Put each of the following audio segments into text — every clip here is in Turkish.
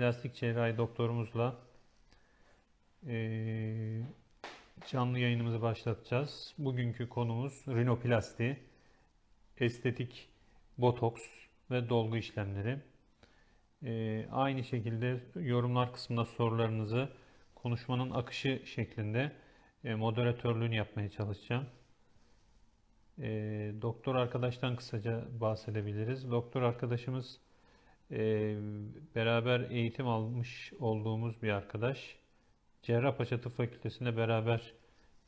plastik cerrahi doktorumuzla e, canlı yayınımızı başlatacağız. Bugünkü konumuz rinoplasti, estetik botoks ve dolgu işlemleri. Ee, aynı şekilde yorumlar kısmında sorularınızı konuşmanın akışı şeklinde e, moderatörlüğünü yapmaya çalışacağım. E, doktor arkadaştan kısaca bahsedebiliriz. Doktor arkadaşımız e, beraber eğitim almış olduğumuz bir arkadaş. Cerrahpaşa Tıp Fakültesi'nde beraber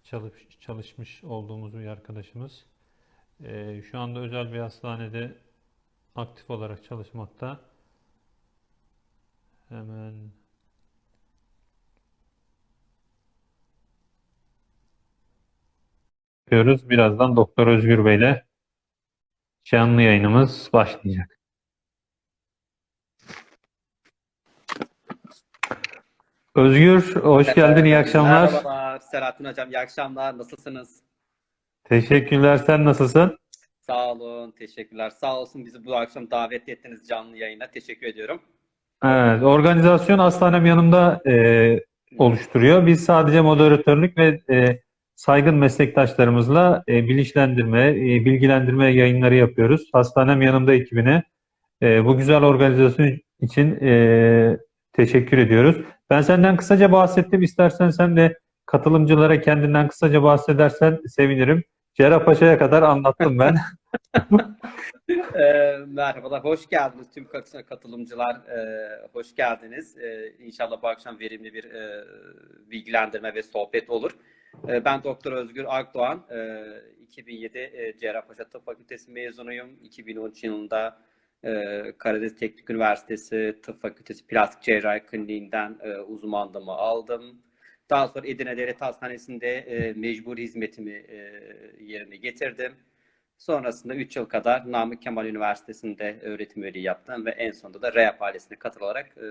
çalış, çalışmış olduğumuz bir arkadaşımız. E, şu anda özel bir hastanede aktif olarak çalışmakta. Hemen yapıyoruz. Birazdan Doktor Özgür Bey ile canlı yayınımız başlayacak. Özgür, hoş geldin. İyi akşamlar. Merhabalar Selahattin Hocam, iyi akşamlar. Nasılsınız? Teşekkürler. Sen nasılsın? Sağ olun, teşekkürler. Sağ olsun bizi bu akşam davet ettiniz canlı yayına. Teşekkür ediyorum. Evet, organizasyon hastanem yanımda e, oluşturuyor. Biz sadece moderatörlük ve e, saygın meslektaşlarımızla e, bilinçlendirme, e, bilgilendirme yayınları yapıyoruz. Hastanem yanımda ekibine e, bu güzel organizasyon için e, teşekkür ediyoruz. Ben senden kısaca bahsettim. İstersen sen de katılımcılara kendinden kısaca bahsedersen sevinirim. Cerrahpaşa'ya kadar anlattım ben. Ee, merhabalar, hoş geldiniz tüm kat- katılımcılar. Ee, hoş geldiniz. Ee, inşallah bu akşam verimli bir e, bilgilendirme ve sohbet olur. Ee, ben Doktor Özgür Akdoğan. Ee, 2007 e, Cerrahpaşa Tıp Fakültesi mezunuyum. 2013 yılında e, Karadeniz Teknik Üniversitesi Tıp Fakültesi Plastik Cerrahi Kliniğinden e, uzmanlığımı aldım. Daha sonra Edirne Devlet Hastanesi'nde e, mecbur hizmetimi e, yerine getirdim. Sonrasında 3 yıl kadar Namık Kemal Üniversitesi'nde öğretim üyeliği yaptım ve en sonunda da REAP ailesine katılarak e,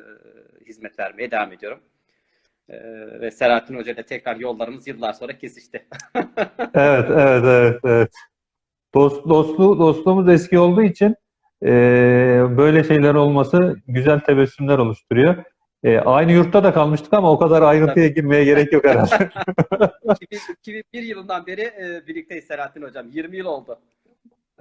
hizmet vermeye devam ediyorum. E, ve Selahattin Hoca ile tekrar yollarımız yıllar sonra kesişti. Evet, evet, evet, evet. Dost, dostlu, dostluğumuz eski olduğu için e, böyle şeyler olması güzel tebessümler oluşturuyor. E, aynı yurtta da kalmıştık ama o kadar ayrıntıya girmeye gerek yok herhalde. 2000 2001 yılından beri e, birlikteyiz Selahattin Hocam. 20 yıl oldu.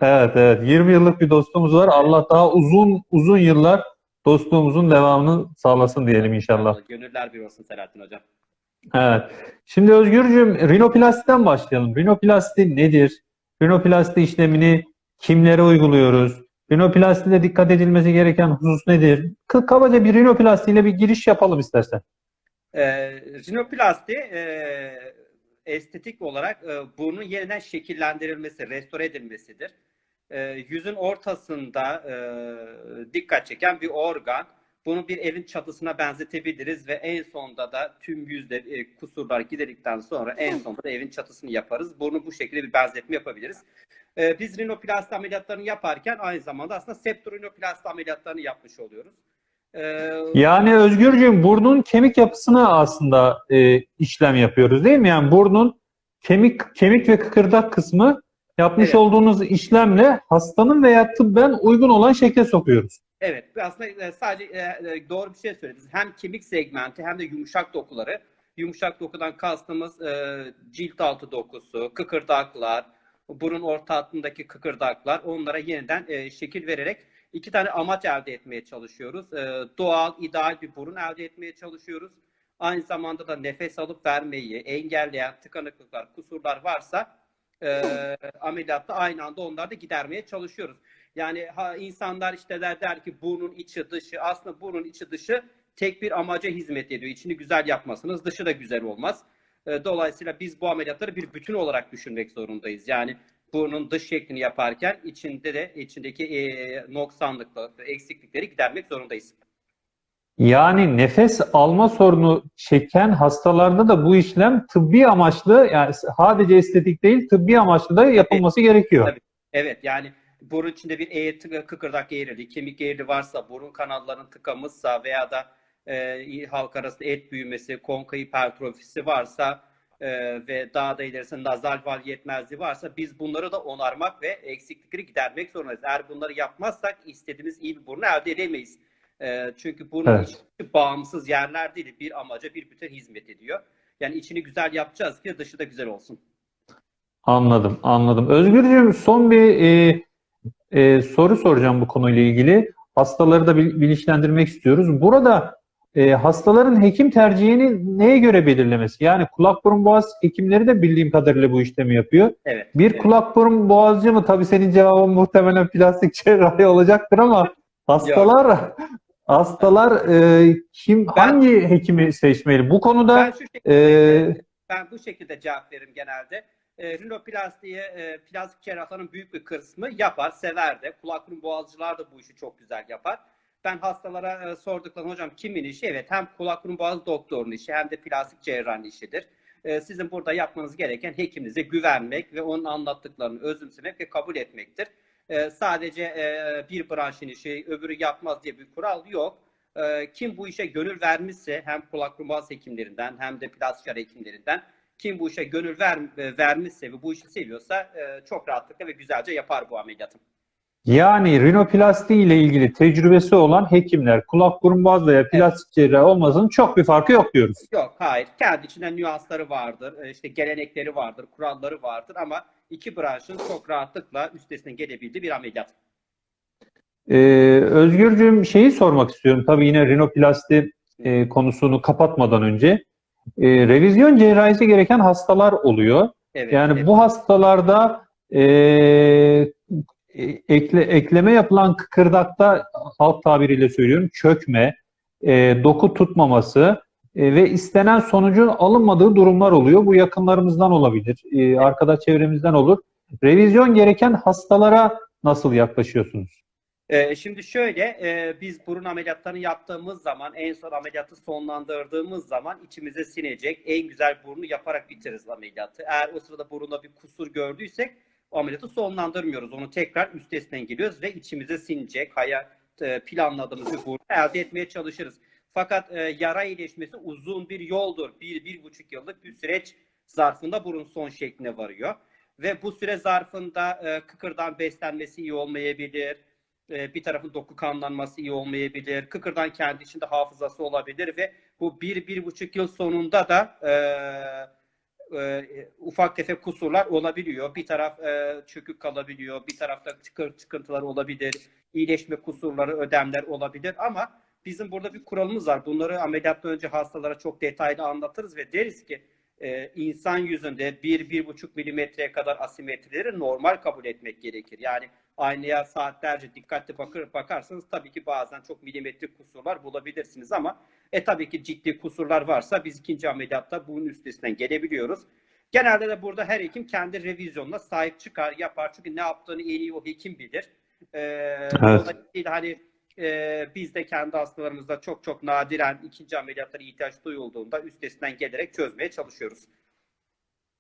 Evet, evet. 20 yıllık bir dostluğumuz var. Allah daha uzun uzun yıllar dostluğumuzun devamını sağlasın diyelim inşallah. Gönüller bir olsun Selahattin Hocam. Evet. Şimdi Özgürcüğüm rinoplastikten başlayalım. Rinoplasti nedir? Rinoplasti işlemini kimlere uyguluyoruz? Rinoplastide dikkat edilmesi gereken husus nedir? Kabaca bir rinoplasti ile bir giriş yapalım istersen. E, rinoplasti e, estetik olarak e, burnun yeniden şekillendirilmesi, restore edilmesidir. E, yüzün ortasında e, dikkat çeken bir organ. Bunu bir evin çatısına benzetebiliriz ve en sonunda da tüm yüzde e, kusurlar giderildikten sonra en sonunda da evin çatısını yaparız. Bunu bu şekilde bir benzetme yapabiliriz. E, biz rinoplasti ameliyatlarını yaparken aynı zamanda aslında septorinoplasti ameliyatlarını yapmış oluyoruz. E, Yani Özgürcüğüm burnun kemik yapısına aslında e, işlem yapıyoruz değil mi? Yani burnun kemik kemik ve kıkırdak kısmı yapmış Evet. olduğunuz işlemle hastanın veya tıbben uygun olan şekle sokuyoruz. Evet, aslında e, sadece e, e, doğru bir şey söylediniz. Hem kemik segmenti hem de yumuşak dokuları. Yumuşak dokudan kastımız cilt altı dokusu, kıkırdaklar, burun orta hattındaki kıkırdaklar. Onlara yeniden e, şekil vererek iki tane amaç elde etmeye çalışıyoruz. E, doğal, ideal bir burun elde etmeye çalışıyoruz. Aynı zamanda da nefes alıp vermeyi engelleyen tıkanıklıklar, kusurlar varsa e, ameliyatta aynı anda onları da gidermeye çalışıyoruz. Yani ha, insanlar işte der, der ki burnun içi dışı aslında burnun içi dışı tek bir amaca hizmet ediyor. İçini güzel yapmasınız dışı da güzel olmaz. E, Dolayısıyla biz bu ameliyatları bir bütün olarak düşünmek zorundayız. Yani burnun dış şeklini yaparken içinde de içindeki e, noksanlıkları, eksiklikleri gidermek zorundayız. Yani nefes alma sorunu çeken hastalarda da bu işlem tıbbi amaçlı yani sadece estetik değil tıbbi amaçlı da yapılması gerekiyor. Tabii. Evet yani burun içinde bir eğri, kıkırdak eğriliği, kemik eğriliği varsa, burun kanallarının tıkamışsa veya da e, halk arasında et büyümesi, konka hipertrofisi varsa e, ve daha da ilerisinde nazal val yetmezliği varsa biz bunları da onarmak ve eksiklikleri gidermek zorundayız. Eğer bunları yapmazsak istediğimiz iyi bir burnu elde edemeyiz. E, çünkü burnun Evet. bağımsız yerler değil, bir amaca bir bütün hizmet ediyor. Yani içini güzel yapacağız ki dışı da güzel olsun. Anladım, anladım. Özgürcüğüm son bir e, e, soru soracağım bu konuyla ilgili. Hastaları da bil- bilinçlendirmek istiyoruz. Burada e, hastaların hekim tercihini neye göre belirlemesi? Yani kulak burun boğaz hekimleri de bildiğim kadarıyla bu işlemi yapıyor. Evet. Bir evet. kulak burun boğazcı mı? Tabii senin cevabın muhtemelen plastik cerrahi olacaktır ama hastalar hastalar e, kim Ben- hangi hekimi seçmeli? Bu konuda Ben şu şekilde e, ben bu şekilde cevap veririm genelde. E, rinoplastiğe e, plastik cerrahların büyük bir kısmı yapar, sever de. Kulak burun boğazcılar da bu işi çok güzel yapar. Ben hastalara e, sorduklarım hocam kimin işi? Evet hem kulak burun boğaz doktorunun işi hem de plastik cerrahın işidir. E, sizin burada yapmanız gereken hekiminize güvenmek ve onun anlattıklarını özümsemek ve kabul etmektir. E, sadece e, bir branşın işi öbürü yapmaz diye bir kural yok. E, kim bu işe gönül vermişse hem kulak burun boğaz hekimlerinden hem de plastik cerrah hekimlerinden kim bu işe gönül ver, e, vermişse ve bu işi seviyorsa e, çok rahatlıkla ve güzelce yapar bu ameliyatı. Yani rinoplasti ile ilgili tecrübesi olan hekimler kulak burun boğaz veya plastik cerrahi olmasının çok bir farkı yok diyoruz. Yok hayır. Kendi içinde nüansları vardır. e, işte gelenekleri vardır, kuralları vardır ama iki branşın çok rahatlıkla üstesinden gelebildiği bir ameliyat. Ee, Özgürcüğüm şeyi sormak istiyorum. Tabii yine rinoplasti e, konusunu kapatmadan önce. E, revizyon cerrahisi gereken hastalar oluyor. Evet. Yani evet. bu hastalarda e, ekle, ekleme yapılan kıkırdakta halk tabiriyle söylüyorum çökme, e, doku tutmaması e, ve istenen sonucun alınmadığı durumlar oluyor. Bu yakınlarımızdan olabilir, e, arkadaş çevremizden olur. Revizyon gereken hastalara nasıl yaklaşıyorsunuz? Ee, şimdi şöyle, e, biz burun ameliyatlarını yaptığımız zaman, en son ameliyatı sonlandırdığımız zaman içimize sinecek en güzel burnu yaparak bitiririz ameliyatı. Eğer o sırada burunda bir kusur gördüysek o ameliyatı sonlandırmıyoruz. Onu tekrar üstesinden geliyoruz ve içimize sinecek, hayat e, planladığımız bir burnu elde etmeye çalışırız. Fakat e, yara iyileşmesi uzun bir yoldur. Bir, bir buçuk yıllık bir süreç zarfında burun son şekline varıyor. Ve bu süre zarfında e, kıkırdan beslenmesi iyi olmayabilir. E, bir tarafın doku kanlanması iyi olmayabilir. Kıkırdan kendi içinde hafızası olabilir ve bu bir, bir buçuk yıl sonunda da e, e, ufak tefek kusurlar olabiliyor. Bir taraf e, çökük kalabiliyor. Bir tarafta çıkıntılar olabilir. İyileşme kusurları, ödemler olabilir ama bizim burada bir kuralımız var. Bunları ameliyattan önce hastalara çok detaylı anlatırız ve deriz ki e, insan yüzünde 1-1,5 milimetreye kadar asimetrileri normal kabul etmek gerekir. Yani aynaya saatlerce dikkatli bakır, bakarsanız tabii ki bazen çok milimetrik kusurlar bulabilirsiniz ama e tabii ki ciddi kusurlar varsa biz ikinci ameliyatta bunun üstesinden gelebiliyoruz. Genelde de burada her hekim kendi revizyonuna sahip çıkar, yapar. Çünkü ne yaptığını en iyi o hekim bilir. Ee, Dolayısıyla hani e, biz de kendi hastalarımızda çok çok nadiren ikinci ameliyatlara ihtiyaç duyulduğunda üstesinden gelerek çözmeye çalışıyoruz.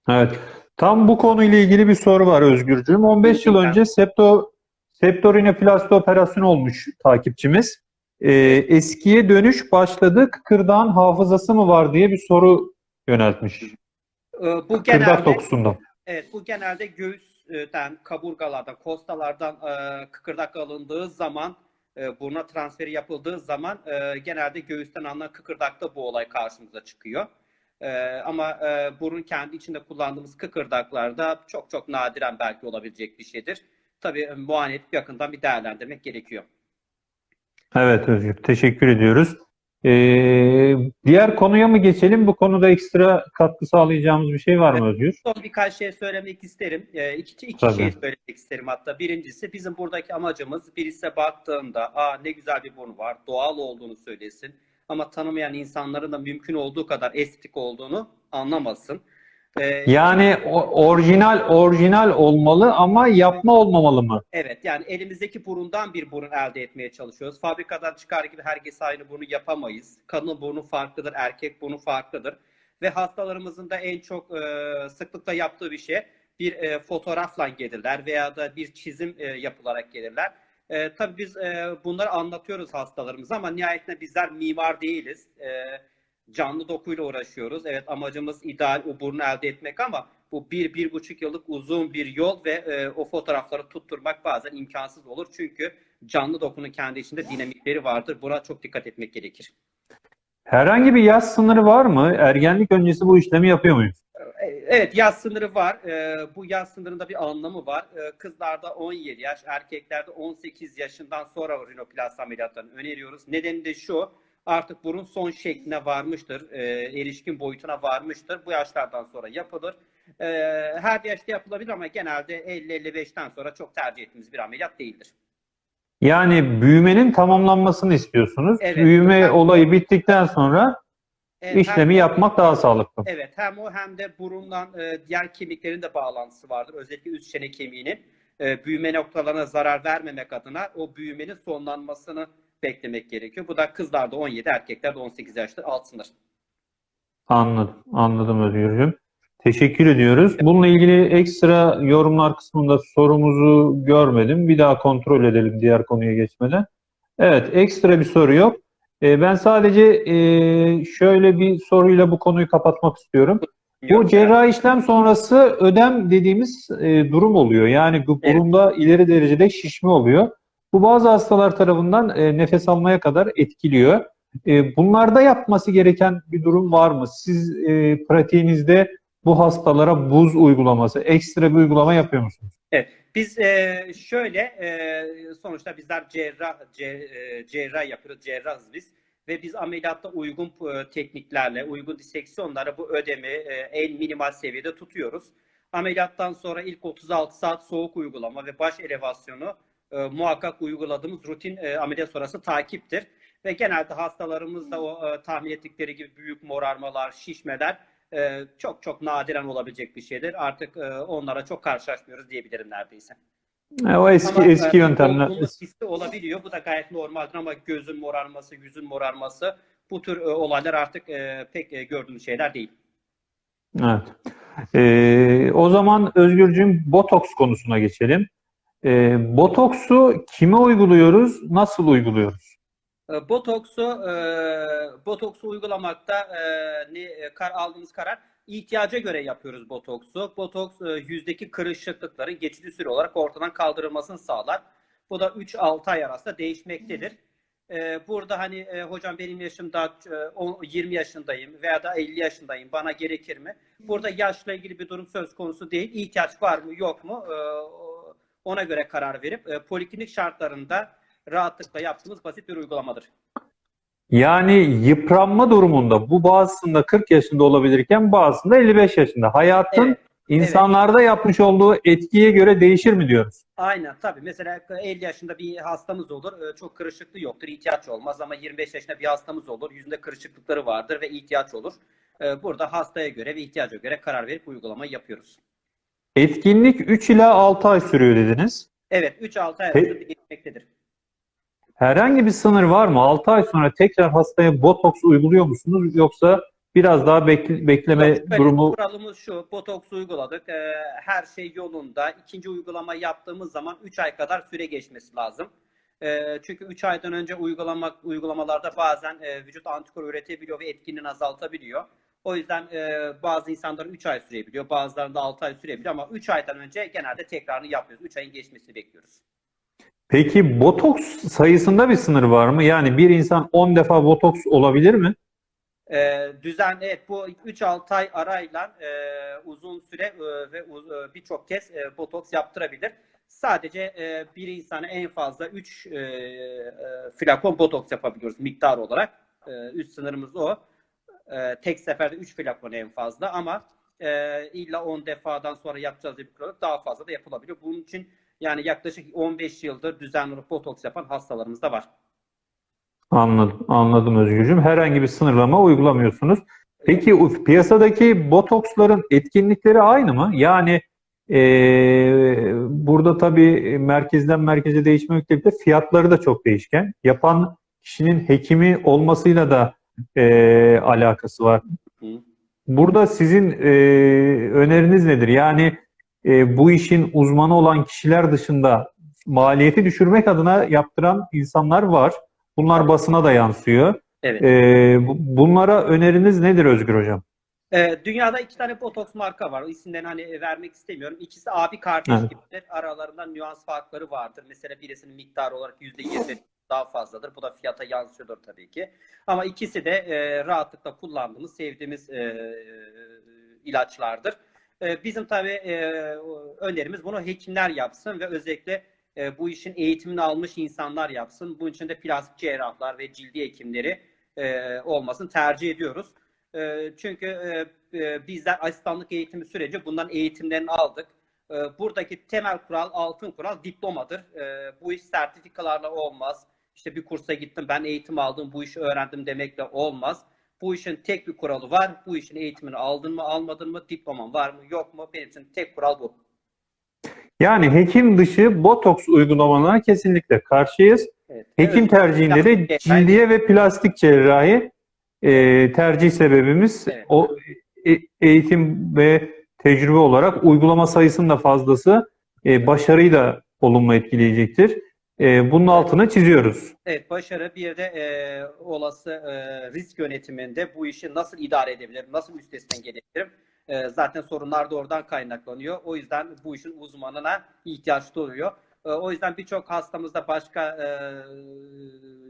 Evet. Tam bu konuyla ilgili bir soru var Özgürcüğüm. 15 yıl önce septo septorinoplasti operasyonu olmuş takipçimiz. Ee, eskiye dönüş başladı. Kıkırdağın hafızası mı var diye bir soru yöneltmiş. Ee, bu genelde dokusundan. Evet, bu genelde göğüsten, kaburgalardan, kostalardan e, kıkırdak alındığı zaman, e, transferi yapıldığı zaman e, genelde göğüsten alınan kıkırdakta bu olay karşımıza çıkıyor. E, ama e, burun kendi içinde kullandığımız kıkırdaklarda çok çok nadiren belki olabilecek bir şeydir. Tabii e, muayene edip yakından bir değerlendirmek gerekiyor. Evet Özgür. Teşekkür ediyoruz. Ee, diğer konuya mı geçelim? Bu konuda ekstra katkı sağlayacağımız bir şey var mı Özgür? Son birkaç şey söylemek isterim. E, iki, iki Tabii. şey söylemek isterim hatta. Birincisi bizim buradaki amacımız birisi baktığında Aa, ne güzel bir burnu var, doğal olduğunu söylesin. Ama tanımayan insanların da mümkün olduğu kadar estetik olduğunu anlamasın. E, Yani o- orijinal orijinal olmalı ama yapma olmamalı mı? Evet yani elimizdeki burundan bir burun elde etmeye çalışıyoruz. Fabrikadan çıkar gibi herkes aynı burnu yapamayız. Kadın burnu farklıdır, erkek burnu farklıdır. Ve hastalarımızın da en çok e, sıklıkla yaptığı bir şey bir e, fotoğrafla gelirler veya da bir çizim e, yapılarak gelirler. E, tabii biz e, bunları anlatıyoruz hastalarımıza ama nihayetinde bizler mimar değiliz. E, canlı dokuyla uğraşıyoruz. Evet amacımız ideal o burnu elde etmek ama bu bir, bir buçuk yıllık uzun bir yol ve e, o fotoğrafları tutturmak bazen imkansız olur. Çünkü canlı dokunun kendi içinde dinamikleri vardır. Buna çok dikkat etmek gerekir. Herhangi bir yaş sınırı var mı? Ergenlik öncesi bu işlemi yapıyor muyuz? E, Evet yaş sınırı var. E, bu yaş sınırında bir anlamı var. E, kızlarda 17 yaş, erkeklerde 18 yaşından sonra rinoplasti ameliyatlarını öneriyoruz. Nedeni de şu, artık burun son şekline varmıştır, e, erişkin boyutuna varmıştır. Bu yaşlardan sonra yapılır. E, her yaşta yapılabilir ama genelde 50-55'ten sonra çok tercih ettiğimiz bir ameliyat değildir. Yani büyümenin tamamlanmasını istiyorsunuz. Evet. Büyüme Ben- olayı bittikten sonra Evet, işlemi hem- yapmak daha sağlıklı. Evet hem o hem de burundan e, diğer kemiklerin de bağlantısı vardır. Özellikle üst çene kemiğinin e, büyüme noktalarına zarar vermemek adına o büyümenin sonlanmasını beklemek gerekiyor. Bu da kızlarda 17, erkeklerde 18 yaşta altındır. Anladım, anladım Özgürcüğüm. Teşekkür ediyoruz. Bununla ilgili ekstra yorumlar kısmında sorumuzu görmedim. Bir daha kontrol edelim diğer konuya geçmeden. Evet, ekstra bir soru yok. Ee, ben sadece e, şöyle bir soruyla bu konuyu kapatmak istiyorum. Bu cerrahi işlem sonrası ödem dediğimiz e, durum oluyor. Yani bu Evet. burunda ileri derecede şişme oluyor. Bu bazı hastalar tarafından e, nefes almaya kadar etkiliyor. E, bunlarda yapması gereken bir durum var mı? Siz e, pratiğinizde bu hastalara buz uygulaması, ekstra bir uygulama yapıyor musunuz? Biz e, şöyle e, sonuçta bizler cerrah ce, e, cerrah yapıyoruz, cerrahız biz ve biz ameliyatta uygun e, tekniklerle, uygun diseksiyonlara bu ödemi e, en minimal seviyede tutuyoruz. Ameliyattan sonra ilk 36 saat soğuk uygulama ve baş elevasyonu e, muhakkak uyguladığımız rutin e, ameliyat sonrası takiptir. Ve genelde hastalarımızda o e, tahmin ettikleri gibi büyük morarmalar, şişmeler e, çok çok nadiren olabilecek bir şeydir. Artık e, onlara çok karşılaşmıyoruz diyebilirim neredeyse. E, o eski Ama, eski e, yöntemler. dolgunluk hissi olabiliyor. Bu da gayet normaldir ama gözün morarması, yüzün morarması bu tür e, olaylar artık e, pek e, gördüğümüz şeyler değil. Evet. E, o zaman Özgürcüğüm botoks konusuna geçelim. E, botoksu kime uyguluyoruz, nasıl uyguluyoruz? E, Botoksu e, botoksu uygulamakta e, ne e, kar aldığımız karar ihtiyaca göre yapıyoruz botoksu. Botoks e, yüzdeki kırışıklıkların geçici süre olarak ortadan kaldırılmasını sağlar. Bu da 3-6 ay arasında değişmektedir. E, burada hani e, hocam benim yaşım daha e, on- 20 yaşındayım veya da 50 yaşındayım bana gerekir mi? Burada yaşla ilgili bir durum söz konusu değil. İhtiyaç var mı yok mu? E, ona göre karar verip e, poliklinik şartlarında rahatlıkla yaptığımız basit bir uygulamadır. Yani yıpranma durumunda bu bazısında 40 yaşında olabilirken bazısında 55 yaşında. Hayatın Evet, insanlarda yapmış olduğu etkiye göre değişir mi diyoruz? Aynen tabii. Mesela 50 yaşında bir hastamız olur. e, Çok kırışıklığı yoktur. ihtiyaç olmaz ama 25 yaşında bir hastamız olur. Yüzünde kırışıklıkları vardır ve ihtiyaç olur. E, Burada hastaya göre ve ihtiyaca göre karar verip uygulamayı yapıyoruz. Etkinlik 3 ila 6 ay sürüyor dediniz. Evet 3-6 ay Pe- arasında geçmektedir. Herhangi bir sınır var mı? 6 ay sonra tekrar hastaya botoks uyguluyor musunuz yoksa biraz daha bekle- bekleme böyle durumu Kuralımız şu. Botoks uyguladık. e, Her şey yolunda. İkinci uygulama yaptığımız zaman 3 ay kadar süre geçmesi lazım. E, Çünkü 3 aydan önce uygulamak uygulamalarda bazen e, vücut antikor üretebiliyor ve etkinliğini azaltabiliyor. O yüzden e, bazı insanların 3 ay sürebiliyor, bazılarında 6 ay sürebiliyor ama 3 aydan önce genelde tekrarını yapıyoruz. 3 ayın geçmesini bekliyoruz. Peki botoks sayısında bir sınır var mı? Yani bir insan 10 defa botoks olabilir mi? E, düzen evet bu 3-6 ay arayla e, uzun süre e, ve uz- e, birçok kez e, botoks yaptırabilir. Sadece e, bir insana en fazla 3 e, e, flakon botoks yapabiliyoruz miktar olarak. E, üst sınırımız o. E, tek seferde 3 flakon en fazla ama e, illa 10 defadan sonra yapacağız diye bir kural daha fazla da yapılabiliyor. Bunun için yani yaklaşık 15 yıldır düzenli olarak botoks yapan hastalarımız da var. Anladım, anladım Özgürcüğüm. Herhangi bir sınırlama uygulamıyorsunuz. Peki piyasadaki botoksların etkinlikleri aynı mı? Yani eee, burada tabii merkezden merkeze değişmekle birlikte fiyatları da çok değişken. Yapan kişinin hekimi olmasıyla da eee, alakası var. Burada sizin eee, öneriniz nedir? Yani eee, bu işin uzmanı olan kişiler dışında maliyeti düşürmek adına yaptıran insanlar var. Bunlar basına da yansıyor. Evet. Bu- bunlara öneriniz nedir Özgür Hocam? Ee, dünyada iki tane botoks marka var. O isimlerini hani vermek istemiyorum. İkisi abi kardeş Evet. gibidir. Aralarında nüans farkları vardır. Mesela birisinin miktarı olarak %20 daha fazladır. Bu da fiyata yansıyordur tabii ki. Ama ikisi de e, rahatlıkla kullandığımız, sevdiğimiz e, ilaçlardır. E, bizim tabii e, önerimiz bunu hekimler yapsın ve özellikle e, bu işin eğitimini almış insanlar yapsın. Bunun için de plastik cerrahlar ve cildi hekimleri e, olmasını tercih ediyoruz. E, çünkü e, e, bizler asistanlık eğitimi süreci bundan eğitimlerini aldık. E, buradaki temel kural, altın kural diplomadır. E, bu iş sertifikalarla olmaz. İşte bir kursa gittim, ben eğitim aldım, bu işi öğrendim demekle olmaz. Bu işin tek bir kuralı var. Bu işin eğitimini aldın mı, almadın mı, diploman var mı, yok mu? Benim için tek kural bu. Yani hekim dışı botoks uygulamalarına kesinlikle karşıyız. Evet. Hekim Evet. tercihinde de cildiye ve plastik cerrahi e, tercih sebebimiz Evet. o e- eğitim ve tecrübe olarak uygulama sayısının da fazlası e, başarıyı da olumlu etkileyecektir. E, bunun altını çiziyoruz. Evet, başarı bir de e, olası e, risk yönetiminde bu işi nasıl idare edebilirim, nasıl üstesinden gelebilirim? E, zaten sorunlar da oradan kaynaklanıyor. O yüzden bu işin uzmanına ihtiyaç duyuyor. E, o yüzden birçok hastamızda başka e,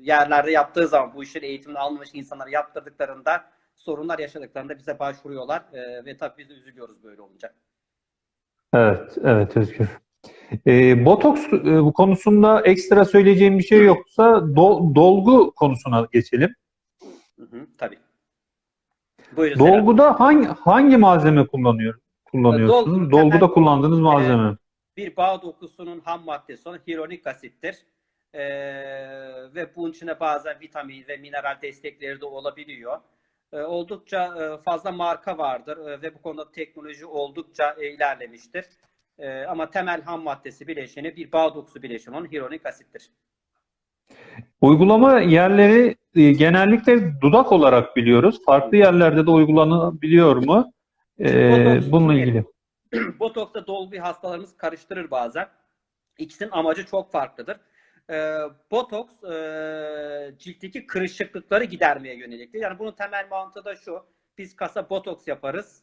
yerlerde yaptığı zaman bu işin eğitimini almamış insanlar yaptırdıklarında sorunlar yaşadıklarında bize başvuruyorlar E, ve tabii biz de üzülüyoruz böyle olunca. Evet, evet Özgür. E, botoks e, bu konusunda ekstra söyleyeceğim bir şey yoksa do- dolgu konusuna geçelim. Hı hı, tabii. Buyurun. Dolguda hangi hangi malzeme kullanıyor kullanıyorsunuz? Dolgu, Dolguda temel- kullandığınız malzeme. Bir bağ dokusunun ham maddesi olan hyaluronik asittir. Ee, ve bunun içine bazen vitamin ve mineral destekleri de olabiliyor. Ee, oldukça e, fazla marka vardır e, ve bu konuda teknoloji oldukça e, ilerlemiştir. E, ama temel ham maddesi bileşeni bir bağ dokusu bileşeni olan hyaluronik asittir. Uygulama yerleri e, genellikle dudak olarak biliyoruz. Farklı yerlerde de uygulanabiliyor mu? E, Botoks- bununla ilgili. Botoksla dolgu hastalarımız karıştırır bazen. İkisinin amacı çok farklıdır. Ee, botoks e, ciltteki kırışıklıkları gidermeye yöneliktir. Yani bunun temel mantığı da şu. Biz kasa botoks yaparız.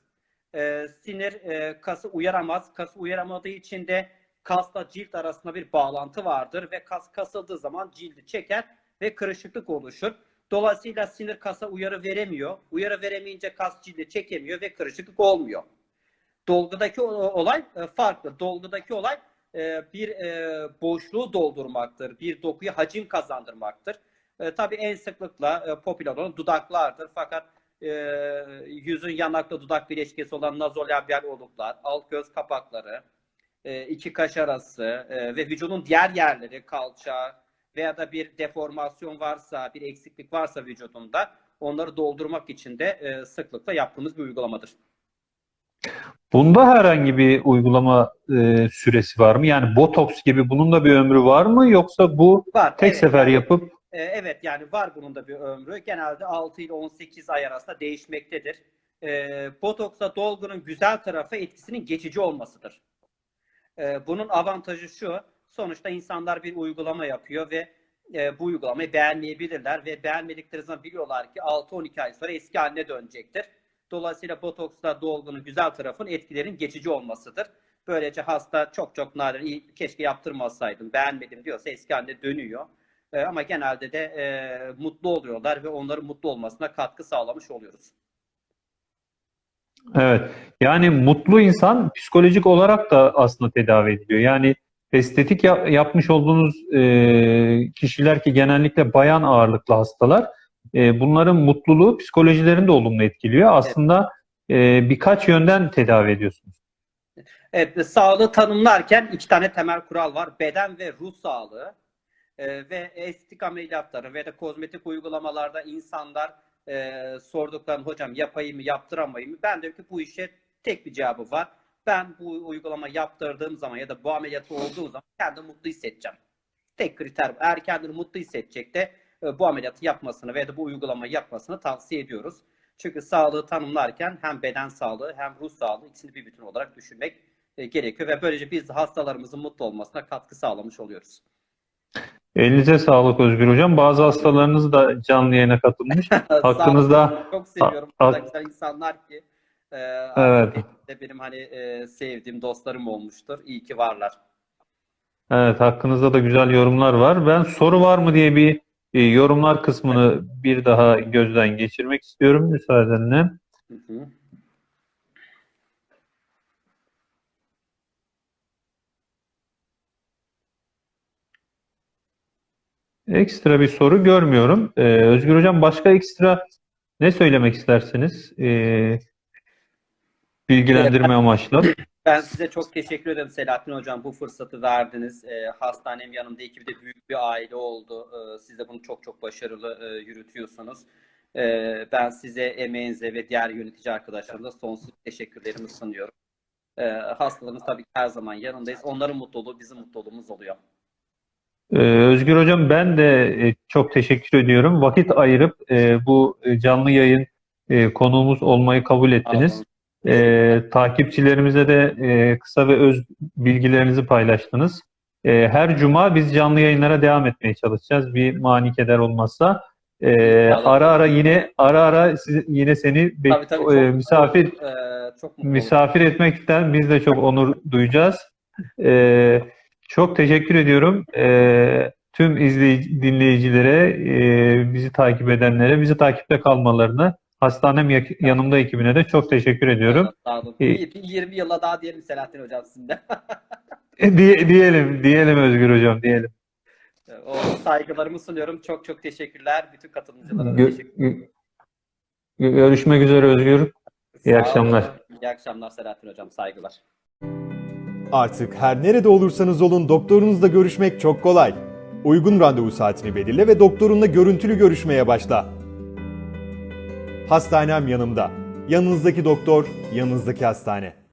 Ee, sinir e, kası uyaramaz. Kası uyaramadığı için de kasla cilt arasında bir bağlantı vardır ve kas kasıldığı zaman cildi çeker ve kırışıklık oluşur. Dolayısıyla sinir kasa uyarı veremiyor. Uyarı veremeyince kas cildi çekemiyor ve kırışıklık olmuyor. Dolgudaki olay e, farklı. Dolgudaki olay e, bir e, boşluğu doldurmaktır. Bir dokuya hacim kazandırmaktır. Tabii en sıklıkla popüler olan dudaklardır. Fakat yüzün yanaklı dudak bileşkesi olan nazolabial oluklar, alt göz kapakları, iki kaş arası ve vücudun diğer yerleri, kalça veya da bir deformasyon varsa, bir eksiklik varsa vücudunda onları doldurmak için de sıklıkla yaptığımız bir uygulamadır. Bunda herhangi bir uygulama e, süresi var mı? Yani botoks gibi bunun da bir ömrü var mı? Yoksa bu Var. tek evet. sefer yapıp E, Evet yani var bunun da bir ömrü. Genelde 6 ile 18 ay arasında değişmektedir. E, Botoksla dolgunun güzel tarafı etkisinin geçici olmasıdır. E, bunun avantajı şu. Sonuçta insanlar bir uygulama yapıyor ve e, bu uygulamayı beğenmeyebilirler ve beğenmedikleri zaman biliyorlar ki 6-12 ay sonra eski haline dönecektir. Dolayısıyla botoksla dolgunun güzel tarafın etkilerin geçici olmasıdır. Böylece hasta çok çok nadir "İyi, keşke yaptırmasaydım beğenmedim diyorsa eski haline dönüyor. E, ama genelde de e, mutlu oluyorlar ve onların mutlu olmasına katkı sağlamış oluyoruz. Evet. Yani mutlu insan psikolojik olarak da aslında tedavi ediliyor. Yani estetik ya- yapmış olduğunuz e, kişiler ki genellikle bayan ağırlıklı hastalar, e, bunların mutluluğu psikolojilerini de olumlu etkiliyor. Aslında e, birkaç yönden tedavi ediyorsunuz. Evet, sağlığı tanımlarken iki tane temel kural var. Beden ve ruh sağlığı e, ve estetik ameliyatları ve de kozmetik uygulamalarda insanlar e, sorduklarım hocam yapayım mı yaptıramayayım mı? Ben diyorum ki bu işe tek bir cevabı var. Ben bu uygulama yaptırdığım zaman ya da bu ameliyatı olduğu zaman kendimi mutlu hissedeceğim. Tek kriter bu. Eğer kendini mutlu hissedecek de e, bu ameliyatı yapmasını veya da bu uygulamayı yapmasını tavsiye ediyoruz. Çünkü sağlığı tanımlarken hem beden sağlığı hem ruh sağlığı ikisini bir bütün olarak düşünmek e, gerekiyor ve böylece biz de hastalarımızın mutlu olmasına katkı sağlamış oluyoruz. Elinize sağlık Özgür Hocam. Bazı hastalarınız da canlı yayına katılmış. Hakkınızda Çok seviyorum. Kadar güzel insanlar ki. E, Evet. de benim hani e, sevdiğim dostlarım olmuştur. İyi ki varlar. Evet, hakkınızda da güzel yorumlar var. Ben soru var mı diye bir e, yorumlar kısmını bir daha gözden geçirmek istiyorum müsaadenle. Hı hı. Ekstra bir soru görmüyorum. Ee, Özgür Hocam başka ekstra ne söylemek istersiniz? Ee, bilgilendirme amaçlı. Ben size çok teşekkür ederim Selahattin Hocam. Bu fırsatı verdiniz. E, hastanem yanımda ekibi de büyük bir aile oldu. E, siz de bunu çok çok başarılı e, yürütüyorsunuz. E, ben size emeğinize ve diğer yönetici arkadaşlarımıza sonsuz teşekkürlerimi sunuyorum. E, hastalarımız tabii ki her zaman yanındayız. Onların mutluluğu bizim mutluluğumuz oluyor. Ee, Özgür Hocam ben de e, çok teşekkür ediyorum. Vakit ayırıp e, bu e, canlı yayın e, konuğumuz olmayı kabul ettiniz. Ee, takipçilerimize de e, kısa ve öz bilgilerinizi paylaştınız. E, her cuma biz canlı yayınlara devam etmeye çalışacağız. Bir mani keder olmazsa. E, ara ara yine ara ara siz- yine seni Tabii tabii çok, e, misafir e, çok misafir etmekten biz de çok onur duyacağız. E, çok teşekkür ediyorum. E, tüm izleyici, dinleyicilere, e, bizi takip edenlere, bizi takipte kalmalarını, hastanem yanımda ekibine de çok teşekkür ediyorum. olduk. Sağ olun. İyi. Bir, bir 20 yıla daha diyelim Selahattin Hocam sizin. E, diye- diyelim, diyelim Özgür Hocam, diyelim. o saygılarımı sunuyorum. Çok çok teşekkürler. Bütün katılımcılara Gö- teşekkür gö- görüşmek üzere Özgür. İyi Sağ akşamlar. olun. İyi akşamlar Selahattin Hocam. Saygılar. Artık her nerede olursanız olun doktorunuzla görüşmek çok kolay. Uygun randevu saatini belirle ve doktorunla görüntülü görüşmeye başla. Hastanem yanımda. Yanınızdaki doktor, yanınızdaki hastane.